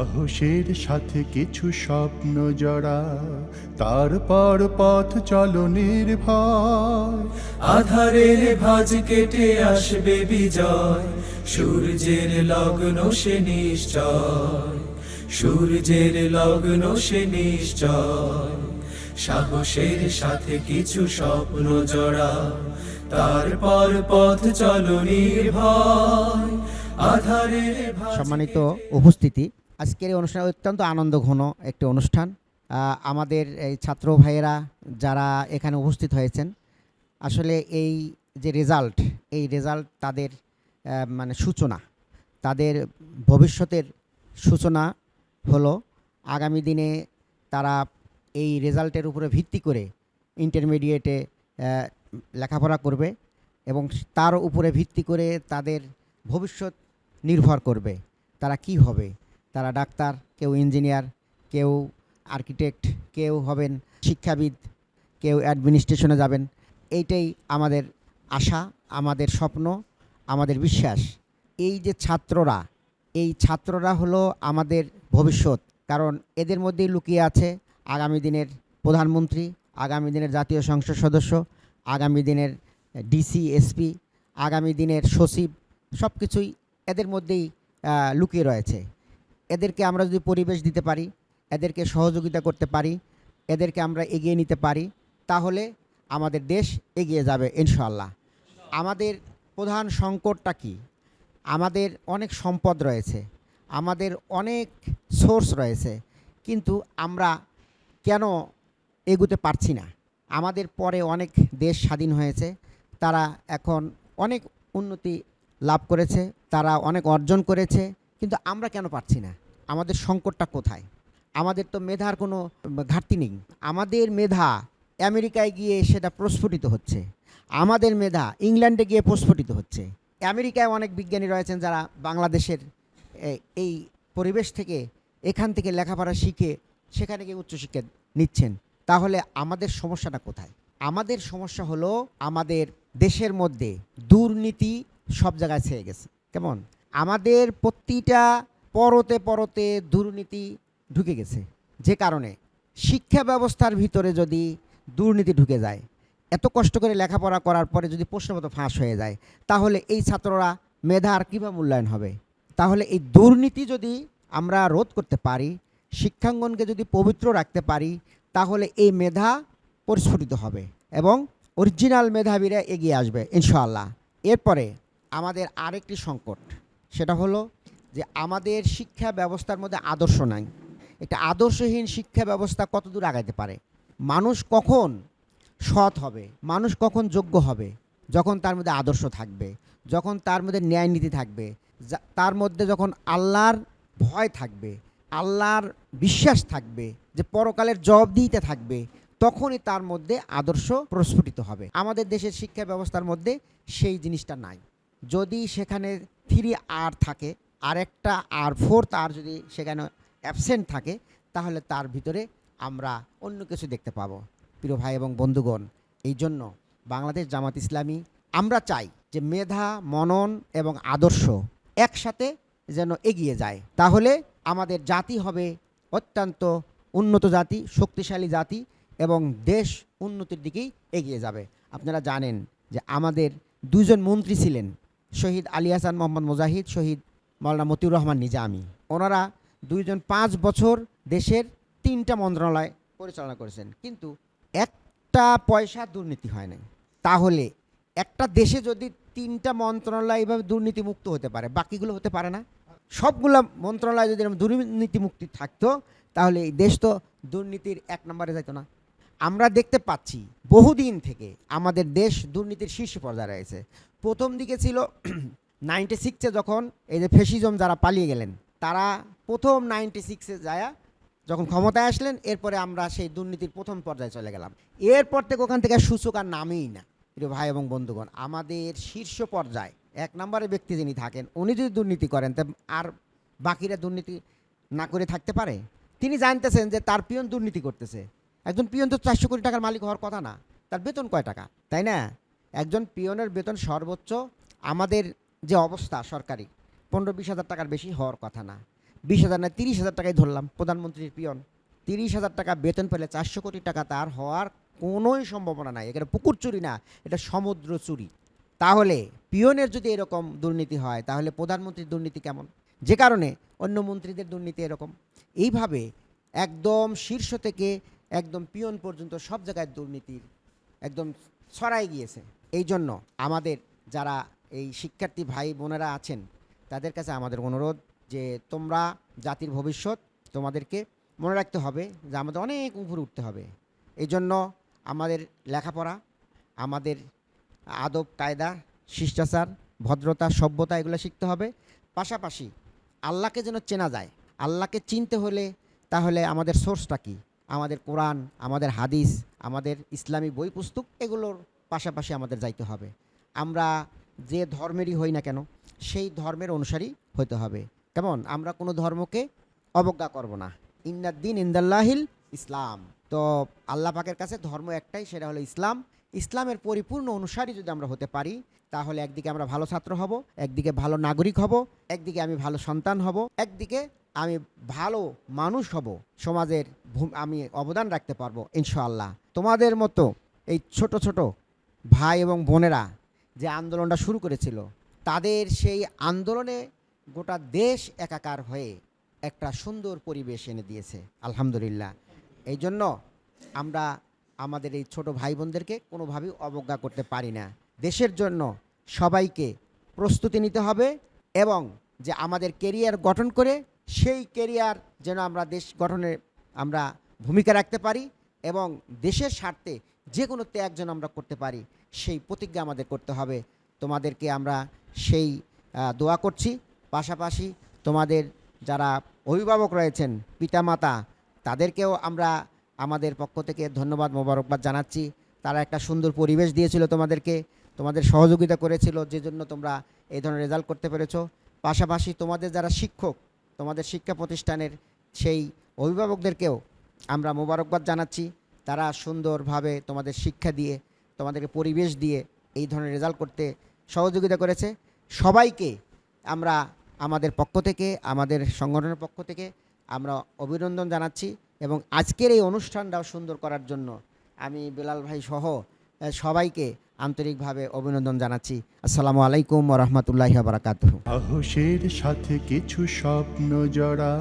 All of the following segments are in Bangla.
সাহসের সাথে কিছু স্বপ্ন জড়া তারপর পথ চলো নির্ভয়। আধারের ভাজ কেটে আসবে বিজয় সূর্যের লগ্ন সে নিশ্চয় সূর্যের লগ্ন সে নিশ্চয়। সাহসের সাথে কিছু স্বপ্ন জড়া তারপর পথ চলো নির্ভয়। আধারের সম্মানিত উপস্থিতি আজকের এই অনুষ্ঠান অত্যন্ত আনন্দ ঘন একটি অনুষ্ঠান। আমাদের এই ছাত্র ভাইয়েরা যারা এখানে উপস্থিত হয়েছেন, আসলে এই যে রেজাল্ট এই রেজাল্ট তাদের মানে সূচনা, তাদের ভবিষ্যতের সূচনা হলো আগামী দিনে তারা এই রেজাল্টের উপরে ভিত্তি করে ইন্টারমিডিয়েটে লেখাপড়া করবে এবং তার উপরে ভিত্তি করে তাদের ভবিষ্যৎ নির্ভর করবে, তারা কি হবে তারা ডাক্তার, কেউ ইঞ্জিনিয়ার, কেউ আর্কিটেক্ট, কেউ হবেন শিক্ষাবিদ, কেউ অ্যাডমিনিস্ট্রেশনে যাবেন। এইটাই আমাদের আশা, আমাদের স্বপ্ন, আমাদের বিশ্বাস। এই যে ছাত্ররা, এই ছাত্ররা হলো আমাদের ভবিষ্যৎ। কারণ এদের মধ্যেই লুকিয়ে আছে আগামী দিনের প্রধানমন্ত্রী, আগামী দিনের জাতীয় সংসদ সদস্য, আগামী দিনের ডিসি, এসপি, আগামী দিনের সচিব সব কিছুই এদের মধ্যেই লুকিয়ে রয়েছে। এদেরকে আমরা যদি পরিবেশ দিতে পারি, এদেরকে সহযোগিতা করতে পারি, এদেরকে আমরা এগিয়ে নিতে পারি, তাহলে আমাদের দেশ এগিয়ে যাবে ইনশাল্লাহ আমাদের প্রধান সংকটটা কি? আমাদের অনেক সম্পদ রয়েছে, আমাদের অনেক সোর্স রয়েছে, কিন্তু আমরা কেন এগুতে পারছি না? আমাদের পরে অনেক দেশ স্বাধীন হয়েছে, তারা এখন অনেক উন্নতি লাভ করেছে, তারা অনেক অর্জন করেছে, কিন্তু আমরা কেন পারছি না? আমাদের সংকটটা কোথায়? আমাদের তো মেধার কোনো ঘাটতি নেই। আমাদের মেধা আমেরিকায় গিয়ে সেটা প্রস্ফুটিত হচ্ছে। আমাদের মেধা ইংল্যান্ডে গিয়ে প্রস্ফুটিত হচ্ছে। আমেরিকায় অনেক বিজ্ঞানী রয়েছেন যারা বাংলাদেশের এই পরিবেশ থেকে এখান থেকে লেখাপড়া শিখে সেখানে গিয়ে উচ্চশিক্ষা নিচ্ছেন। তাহলে আমাদের সমস্যাটা কোথায়? আমাদের সমস্যা হলো আমাদের দেশের মধ্যে দুর্নীতি সব জায়গায় ছেয়ে গেছে। কেমন? আমাদের প্রতিটা পরতে পরতে দুর্নীতি ঢুকে গেছে। যে কারণে শিক্ষা ব্যবস্থার ভিতরে যদি দুর্নীতি ঢুকে যায়, এত কষ্ট করে লেখাপড়া করার পরে যদি প্রশ্নমতো ফাঁস হয়ে যায়, তাহলে এই ছাত্ররা মেধা আর কীভাবে মূল্যায়ন হবে? তাহলে এই দুর্নীতি যদি আমরা রোধ করতে পারি, শিক্ষাঙ্গনকে যদি পবিত্র রাখতে পারি, তাহলে এই মেধা পরিস্ফুটিত হবে এবং অরিজিনাল মেধাবীরা এগিয়ে আসবে, ইনশাআল্লাহ। এরপরে আমাদের আরেকটি সংকট, সেটা হলো যে আমাদের শিক্ষা ব্যবস্থার মধ্যে আদর্শ নাই। একটা আদর্শহীন শিক্ষা ব্যবস্থা কতদূর আগাইতে পারে? মানুষ কখন সৎ হবে? মানুষ কখন যোগ্য হবে? যখন তার মধ্যে আদর্শ থাকবে, যখন তার মধ্যে ন্যায় নীতি থাকবে তার মধ্যে যখন আল্লাহর ভয় থাকবে, আল্লাহর বিশ্বাস থাকবে, যে পরকালের জবাবদিহিতে থাকবে, তখনই তার মধ্যে আদর্শ প্রস্ফুটিত হবে। আমাদের দেশের শিক্ষা ব্যবস্থার মধ্যে সেই জিনিসটা নাই। যদি সেখানে থ্রি আর থাকে আর একটা আর ফোর্থ আর যদি সেখানে অ্যাবসেন্ট থাকে, তাহলে তার ভিতরে আমরা অন্য কিছু দেখতে পাবো। প্রিয় ভাই এবং বন্ধুগণ, এই জন্য বাংলাদেশ জামাত ইসলামী, আমরা চাই যে মেধা, মনন এবং আদর্শ একসাথে যেন এগিয়ে যায়। তাহলে আমাদের জাতি হবে অত্যন্ত উন্নত জাতি, শক্তিশালী জাতি এবং দেশ উন্নতির দিকেই এগিয়ে যাবে। আপনারা জানেন যে আমাদের দুজন মন্ত্রী ছিলেন, শহীদ আলী হাসান, মোহাম্মদ মুজাহিদ, শহীদ মাওলানা মতিউর রহমান নিজামি ওনারা দুইজন পাঁচ বছর দেশের তিনটা মন্ত্রণালয় পরিচালনা করেছেন। কিন্তু একটা পয়সা দুর্নীতি হয় নাই। তাহলে একটা দেশে যদি তিনটা মন্ত্রণালয় এভাবে দুর্নীতিমুক্ত হতে পারে, বাকিগুলো হতে পারে না? সবগুলো মন্ত্রণালয় যদি দুর্নীতিমুক্তি থাকতো, তাহলে এই দেশ তো দুর্নীতির এক নম্বরে যাইতো না। আমরা দেখতে পাচ্ছি, বহুদিন থেকে আমাদের দেশ দুর্নীতির শীর্ষ পর্যায়ে রয়েছে। প্রথম দিকে ছিল নাইনটি সিক্সে যখন এই যে ফেসিজম যারা পালিয়ে গেলেন, তারা প্রথম নাইনটি সিক্সে যায় যখন ক্ষমতায় আসলেন, এরপরে আমরা সেই দুর্নীতির প্রথম পর্যায়ে চলে গেলাম। এরপর থেকে ওখান থেকে সূচক আর নামেই না, প্রিয় ভাই এবং বন্ধুগণ। আমাদের শীর্ষ পর্যায়ে, এক নম্বরের ব্যক্তি যিনি থাকেন, উনি যদি দুর্নীতি করেন, তা আর বাকিরা দুর্নীতি না করে থাকতে পারে? তিনি জানতেছেন যে তার পিয়ন দুর্নীতি করতেছে। একজন পিয়ন তো চারশো কোটি টাকার মালিক হওয়ার কথা না, তার বেতন কয় টাকা? তাই না? একজন পিয়নের বেতন সর্বোচ্চ আমাদের যে অবস্থা সরকারি, পনেরো বিশ হাজার টাকার বেশি হওয়ার কথা না। বিশ হাজার না, তিরিশ হাজার টাকায় ধরলাম, প্রধানমন্ত্রীর পিয়ন। তিরিশ হাজার টাকা বেতন পেলে চারশো কোটি টাকা তার হওয়ার কোনোই সম্ভাবনা নাই। এখানে পুকুর চুরি না, এটা সমুদ্র চুরি। তাহলে পিয়নের যদি এরকম দুর্নীতি হয়, তাহলে প্রধানমন্ত্রীর দুর্নীতি কেমন? যে কারণে অন্য মন্ত্রীদের দুর্নীতি এরকম। এইভাবে একদম শীর্ষ থেকে একদম পিয়ন পর্যন্ত সব জায়গায় দুর্নীতির একদম ছড়াই গিয়েছে। এই জন্য আমাদের যারা এই শিক্ষার্থী ভাই বোনেরা আছেন, তাদের কাছে আমাদের অনুরোধ যে তোমরা জাতির ভবিষ্যৎ তোমাদেরকে মনে রাখতে হবে যে আমাদের অনেক উপরে উঠতে হবে। এই জন্য আমাদের লেখাপড়া, আমাদের আদব কায়দা, শিষ্টাচার, ভদ্রতা, সভ্যতা এগুলো শিখতে হবে। পাশাপাশি আল্লাহকে যেন চেনা যায়, আল্লাহকে চিনতে হলে তাহলে আমাদের সোর্সটা কি? আমাদের কোরআন, আমাদের হাদিস, আমাদের ইসলামী বই পুস্তক এগুলোর পাশাপাশি আমাদের যাইতে হবে। আমরা যে ধর্মেরই হই না কেন, সেই ধর্মের অনুসারী হতে হবে। কেমন? আমরা কোনো ধর্মকে অবজ্ঞা করব না। ইন্দাদ্দিন ইন্দাল্লাহিল ইসলাম। তো আল্লাহ পাকের কাছে ধর্ম একটাই, সেটা হলো ইসলাম। ইসলামের পরিপূর্ণ অনুসারী যদি আমরা হতে পারি, তাহলে একদিকে আমরা ভালো ছাত্র হব, একদিকে ভালো নাগরিক হব, একদিকে আমি ভালো সন্তান হব, একদিকে আমি ভালো মানুষ হব, সমাজের আমি অবদান রাখতে পারব, ইনশাআল্লাহ। তোমাদের মতো এই ছোট ছোট ভাই এবং বোনেরা যে আন্দোলনটা শুরু করেছিল, তাদের সেই আন্দোলনে গোটা দেশ একাকার হয়ে একটা সুন্দর পরিবেশ এনে দিয়েছে, আলহামদুলিল্লাহ। এই জন্য আমরা আমাদের এই ছোট ভাই বোনদেরকে কোনোভাবেই অবজ্ঞা করতে পারি না। দেশের জন্য সবাইকে প্রস্তুতি নিতে হবে এবং যে আমাদের কেরিয়ার গঠন করে সেই কেরিয়ার যেন আমরা দেশ গঠনে আমরা ভূমিকা রাখতে পারি এবং দেশের স্বার্থে যে কোনো ত্যাগ যেন আমরা করতে পারি, সেই প্রতিজ্ঞা আমাদের করতে হবে। তোমাদেরকে আমরা সেই দোয়া করছি। পাশাপাশি তোমাদের যারা অভিভাবক রয়েছেন, পিতামাতা, তাদেরকেও আমরা আমাদের পক্ষ থেকে ধন্যবাদ, মোবারকবাদ জানাচ্ছি। তারা একটা সুন্দর পরিবেশ দিয়েছিল তোমাদেরকে, তোমাদের সহযোগিতা করেছিল যে জন্য তোমরা এই ধরনের রেজাল্ট করতে পেরেছ। পাশাপাশি তোমাদের যারা শিক্ষক, তোমাদের শিক্ষা প্রতিষ্ঠানের সেই অভিভাবকদেরকেও আমরা মোবারকবাদ জানাচ্ছি। তারা সুন্দরভাবে তোমাদের শিক্ষা দিয়ে, তোমাদেরকে পরিবেশ দিয়ে এই ধরনের রেজাল্ট করতে সহযোগিতা করেছে। সবাইকে আমরা আমাদের পক্ষ থেকে, আমাদের সংগঠনের পক্ষ থেকে আমরা অভিনন্দন জানাচ্ছি এবং আজকের এই অনুষ্ঠানটাও সুন্দর করার জন্য আমি বেলাল ভাই সহ সবাইকে আন্তরিকভাবে অভিনন্দন জানাচ্ছি। আসসালামু আলাইকুম রহমতুল্লাহ বারাকাতু সাহসের সাথে কিছু স্বপ্ন জড়া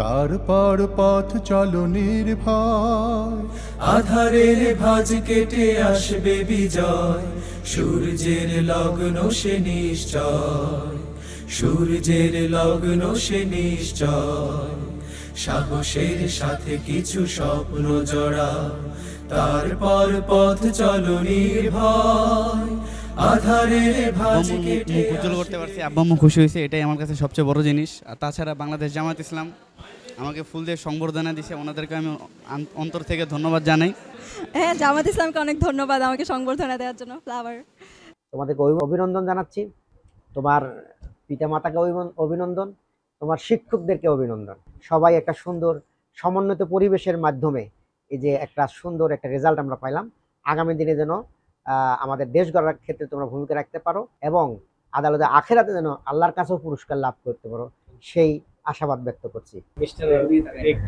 তারপর পথ চলো নির্ভয়। আধারের ভাজ কেটে আসবে বিজয়, সূর্যের লগ্ন সে নিশ্চয়। সূর্যের লগ্ন সে নিশ্চয়। সাহসের সাথে কিছু স্বপ্ন জড়া। তারপর পথ চলো নির্ভয়। মুখ উজ্জ্বল করতে পারছি আব্বা খুশি হয়েছে এটাই আমার কাছে সবচেয়ে বড় জিনিস। আর তাছাড়া বাংলাদেশ জামাত ইসলাম আমাকে ফুল দিয়ে সংবর্ধনা দিছে ওনাদেরকে আমি অন্তর থেকে ধন্যবাদ জানাই। হ্যাঁ জামাত ইসলামকে অনেক ধন্যবাদ আমাকে সংবর্ধনা দেওয়ার জন্য ফ্লাওয়ার তোমাদেরকে অভিনন্দন জানাচ্ছি। তোমার পিতামাতাকে অভিনন্দন। তোমার শিক্ষকদেরকে অভিনন্দন। সবাই একটা সুন্দর সমন্বিত পরিবেশের মাধ্যমে এই যে একটা সুন্দর একটা রেজাল্ট আমরা পাইলাম। আগামী দিনে যেন আমাদের দেশ গড়ার ক্ষেত্রে তোমরা ভূমিকা রাখতে পারো এবং আদালতে আখেরাতে যেন আল্লাহর কাছেও পুরস্কার লাভ করতে পারো সেই আশাবাদ ব্যক্ত করছি।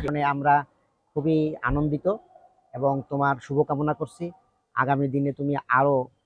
মানে আমরা খুবই আনন্দিত এবং তোমার শুভকামনা করছি। আগামী দিনে তুমি আরও